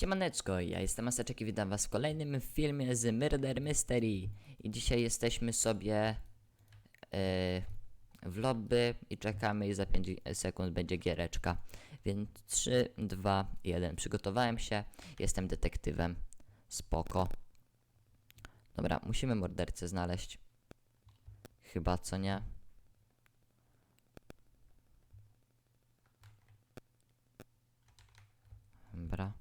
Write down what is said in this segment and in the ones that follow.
Siemaneczko, ja jestem Maseczek i witam was w kolejnym filmie z Murder Mystery. I dzisiaj jesteśmy sobie e, w lobby i czekamy i za 5 sekund będzie giereczka. Więc 3, 2, 1 Przygotowałem się, jestem detektywem. Spoko. Dobra, musimy mordercę znaleźć. Chyba co nie? Dobra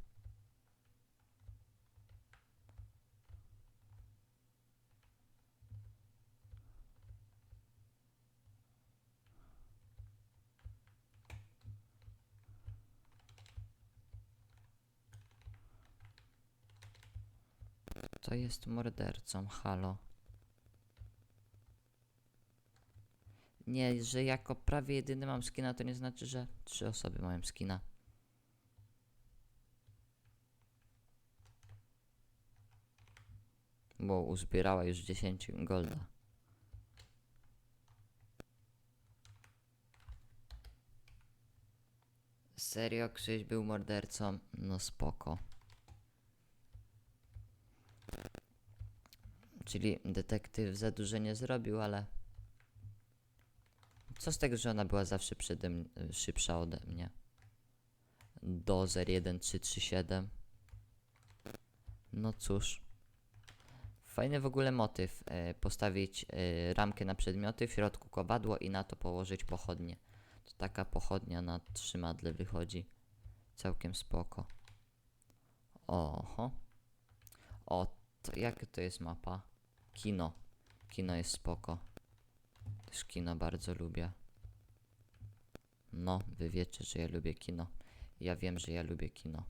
To jest mordercą, halo. Nie, że jako prawie jedyny mam skina, to nie znaczy, że trzy osoby mają skina. Bo uzbierała już 10 golda. Serio, ktoś był mordercą? No spoko. Czyli detektyw za dużo nie zrobił, ale... Co z tego, że ona była zawsze przede szybsza ode mnie? Dozer 1337. No cóż. Fajny w ogóle motyw. E, postawić e, ramkę na przedmioty, w środku kowadło i na to położyć pochodnie. To taka pochodnia na trzymadle wychodzi. Całkiem spoko. Oho. O, to jak to jest mapa? Kino. Kino jest spoko. Też kino bardzo lubię. No, wy wiecie, że ja lubię kino. Ja wiem, że ja lubię kino.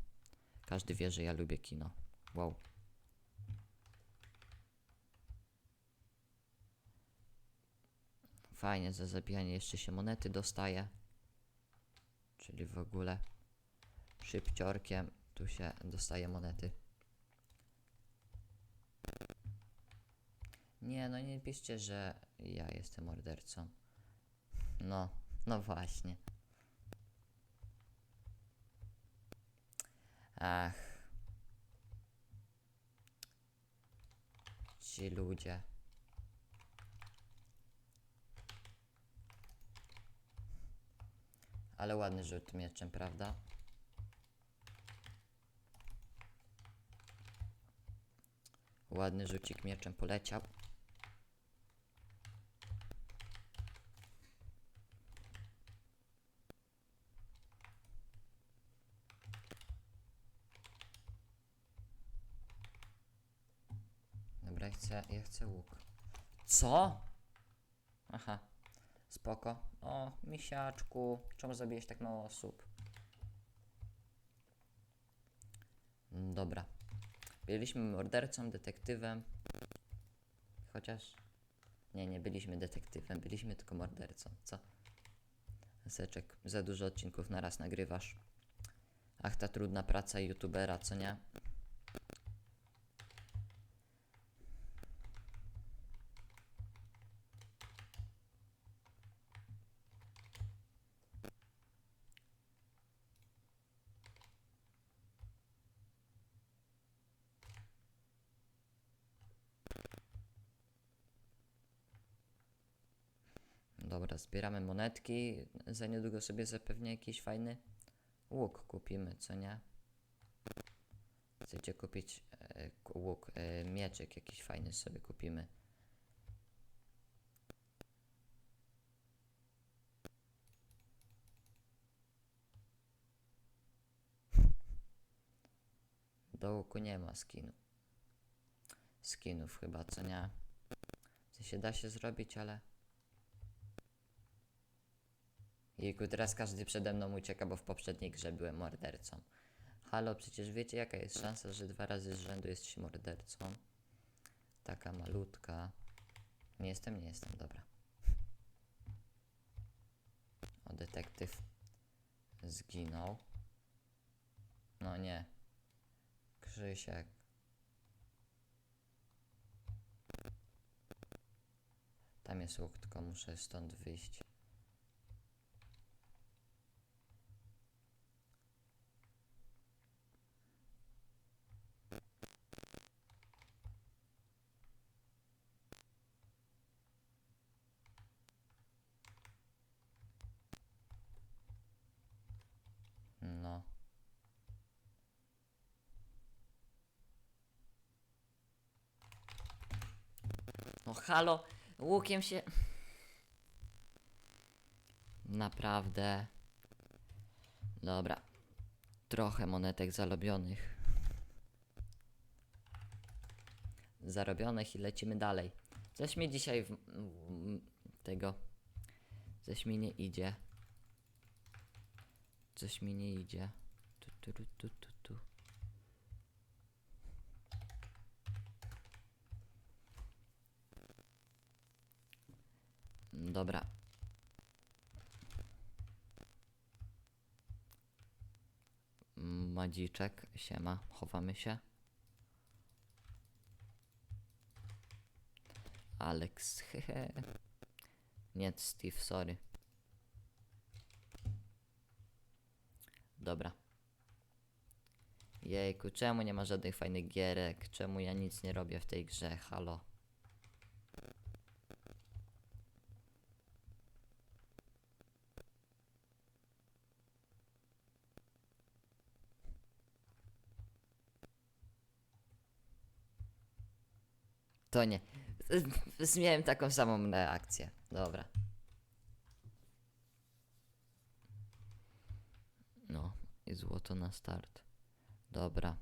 Każdy wie, że ja lubię kino. Wow. Fajnie, za zabijanie jeszcze się monety dostaje. Czyli w ogóle szybciorkiem tu się dostaje monety. Nie, no nie piszcie, że ja jestem mordercą. No, no właśnie. Ach. Ci ludzie. Ale ładny rzut mieczem, prawda? Ładny rzucik mieczem poleciał. Dobra, chcę, ja chcę łuk. Co? Aha, spoko. O, misiaczku, czemu zabiłeś tak mało osób? Mm, Dobra. Byliśmy mordercą, detektywem. Chociaż... Nie, nie byliśmy detektywem, byliśmy tylko mordercą, co? Seczek, za dużo odcinków na raz nagrywasz. Ach, ta trudna praca youtubera, co nie? Dobra, zbieramy monetki. Za niedługo sobie zapewne jakiś fajny łuk kupimy, co nie? Chcecie kupić e, łuk, e, mieczyk jakiś fajny sobie kupimy. Do łuku nie ma skinu. Skinów chyba, co nie? W sensie da się zrobić, ale... Jejku, teraz każdy przede mną ucieka, bo w poprzedniej grze byłem mordercą. Halo, przecież wiecie jaka jest szansa, że dwa razy z rzędu jest się mordercą? Taka malutka. Nie jestem, nie jestem, dobra. O, detektyw zginął. No nie. Krzysiek. Tam jest łuk, tylko muszę stąd wyjść. No halo, łukiem się... Naprawdę. Dobra. Trochę monetek zarobionych. Zarobionych i lecimy dalej. Coś mi dzisiaj w, tego. Coś mi nie idzie. Coś mi nie idzie. Tu, tu, tu, tu, tu, tu. Dobra. Madziczek, siema, chowamy się. Alex, hehe. Nie, Steve, sorry. Dobra. Jejku, czemu nie ma żadnych fajnych gierek? Czemu ja nic nie robię w tej grze? Halo. To nie. Miałem taką samą reakcję. Dobra. No, i złoto na start. Dobra.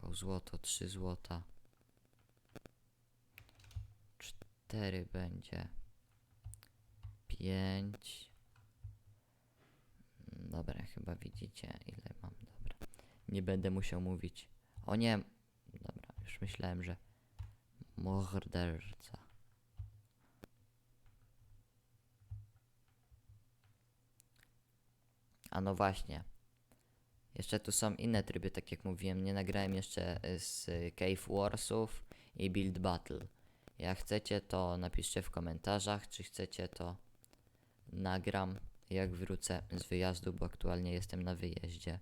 Go złoto, trzy złota. Cztery będzie. Pięć. Dobra, chyba widzicie ile. Nie będę musiał mówić. O nie. Dobra, już myślałem, że morderca. A no właśnie. Jeszcze tu są inne tryby, tak jak mówiłem. Nie nagrałem jeszcze z Cave Warsów i Build Battle. Jak chcecie, to napiszcie w komentarzach, czy chcecie, to nagram, jak wrócę z wyjazdu, bo aktualnie jestem na wyjeździe.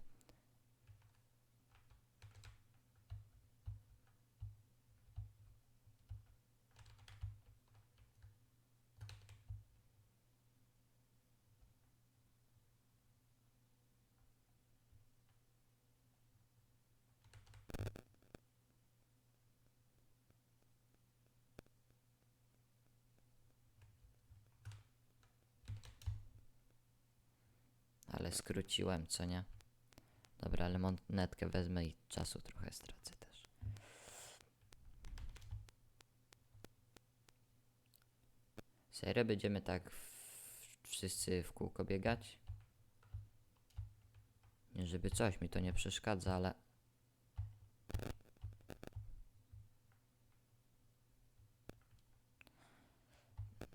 Skróciłem, co nie? Dobra, ale monetkę wezmę i czasu trochę stracę też. Serio będziemy tak wszyscy w kółko biegać? Nie żeby coś mi to nie przeszkadza, ale...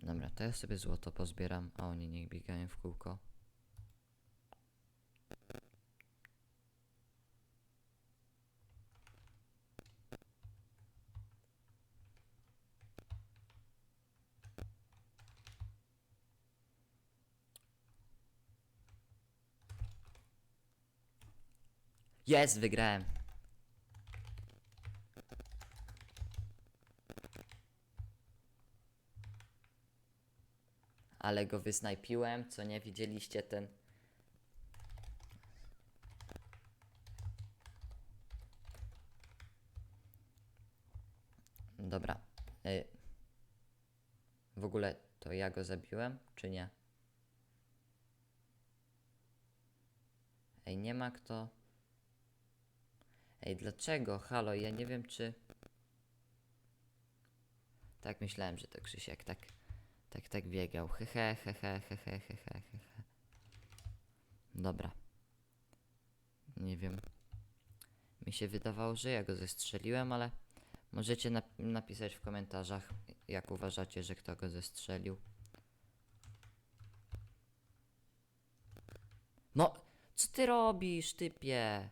Dobra, to ja sobie złoto pozbieram, a oni niech biegają w kółko. Jest, wygrałem. Ale go wysnajpiłem, co nie widzieliście ten. Dobra. y, W ogóle to ja go zabiłem, czy nie? Ej, nie ma kto. Ej, dlaczego? Halo, ja nie wiem czy... Tak myślałem, że to Krzysiek tak, tak, tak biegał. Hehe, hehe, hehe, hehe, hehe. Dobra. Nie wiem. Mi się wydawało, że ja go zestrzeliłem, ale możecie nap napisać w komentarzach, jak uważacie, że kto go zestrzelił. No, co ty robisz, typie?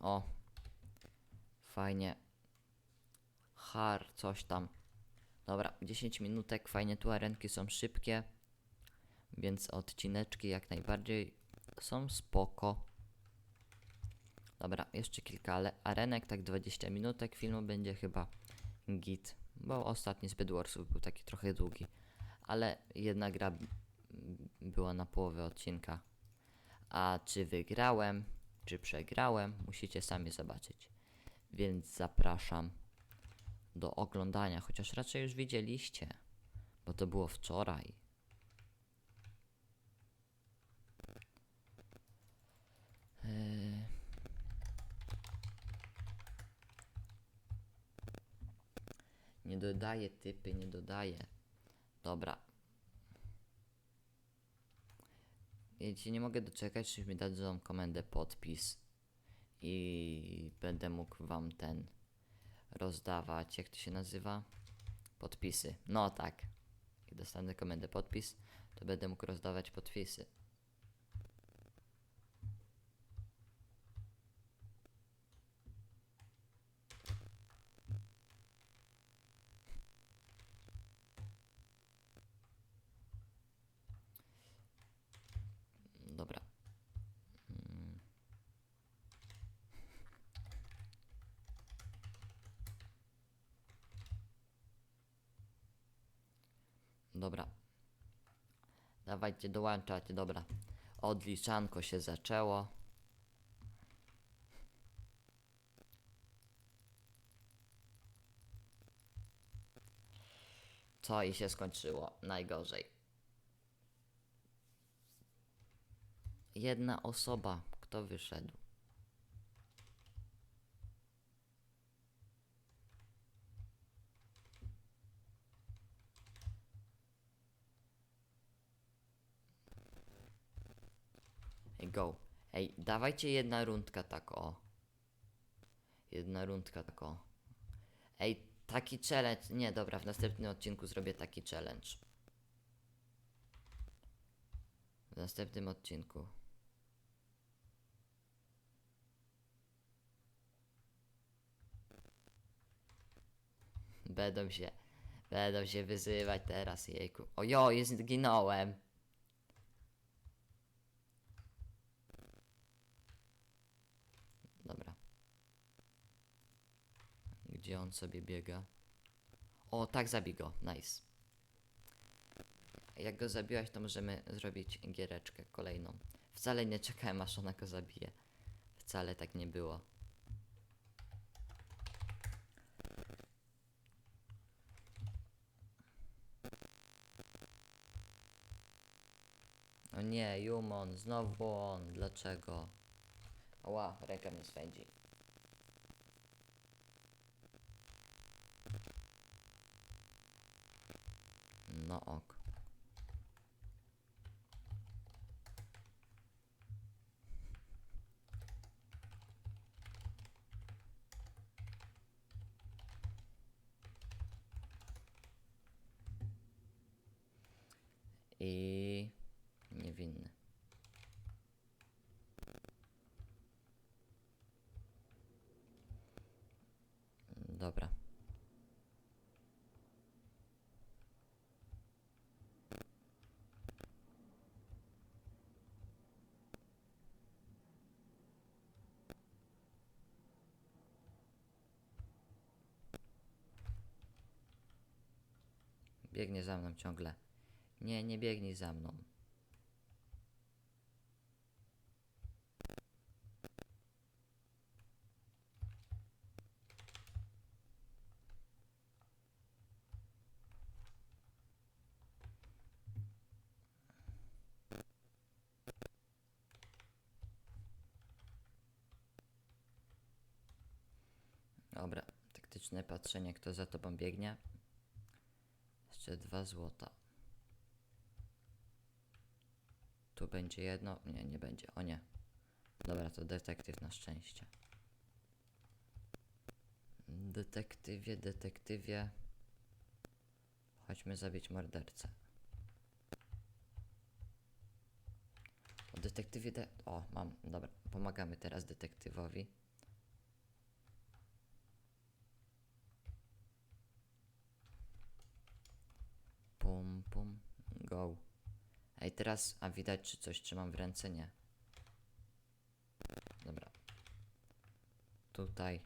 O. Fajnie. Har, coś tam. Dobra, 10 minutek, fajnie tu arenki są szybkie. Więc odcineczki jak najbardziej są spoko. Dobra, jeszcze kilka ale arenek, tak 20 minutek filmu będzie chyba git, bo ostatni z Bedwarsów był taki trochę długi, ale jedna gra była na połowę odcinka. A czy wygrałem, czy przegrałem, musicie sami zobaczyć. Więc zapraszam do oglądania, chociaż raczej już widzieliście, bo to było wczoraj. Eee. Nie dodaję typy, nie dodaję. Dobra. Ja ci nie mogę doczekać, żeby mi dać tą komendę podpis. I będę mógł wam ten rozdawać, jak to się nazywa? Podpisy. No tak. Jak dostanę komendę podpis, to będę mógł rozdawać podpisy. Dobra. Mm. Dobra. Dawajcie, dołączać, dobra. Odliczanko się zaczęło. Co i się skończyło najgorzej. Jedna osoba, kto wyszedł. Go. Ej, dawajcie jedna rundka tak o. Jedna rundka tak o. Ej, taki challenge. Nie, dobra, w następnym odcinku zrobię taki challenge. W następnym odcinku. Będą się, będą się wyzywać teraz, jejku. Ojo, jest, zginąłem. Dobra. Gdzie on sobie biega? O, tak zabij go. Nice. Jak go zabiłaś, to możemy zrobić giereczkę kolejną. Wcale nie czekałem, aż ona go zabije. Wcale tak nie było. O nie, Jumon, znowu on. Dlaczego? Ła, ręka mnie swędzi. No ok. I niewinny. Dobra. Biegnie za mną ciągle. Nie, nie biegnij za mną. Dobra, taktyczne patrzenie, kto za tobą biegnie. Jeszcze dwa złota. Tu będzie jedno. Nie, nie będzie. O nie. Dobra, to detektyw na szczęście. Detektywie, detektywie. Chodźmy zabić mordercę. O detektywie de... O, mam. Dobra, pomagamy teraz detektywowi. Pum, pum, go. Ej, a widać czy coś trzymam w ręce? Nie. Dobra. Tutaj.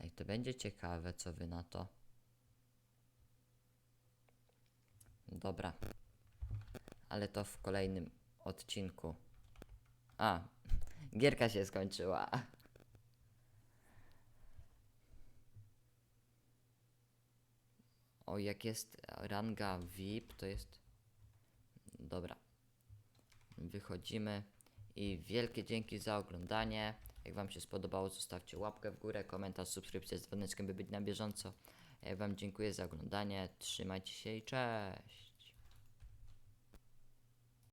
Ej, to będzie ciekawe, co wy na to. Dobra. Ale to w kolejnym odcinku. A, gierka się skończyła. O, jak jest ranga VIP, to jest. Dobra. Wychodzimy i wielkie dzięki za oglądanie. Jak Wam się spodobało, zostawcie łapkę w górę, komentarz, subskrypcję z dzwoneczkiem, by być na bieżąco. Ja Wam dziękuję za oglądanie. Trzymajcie się i cześć.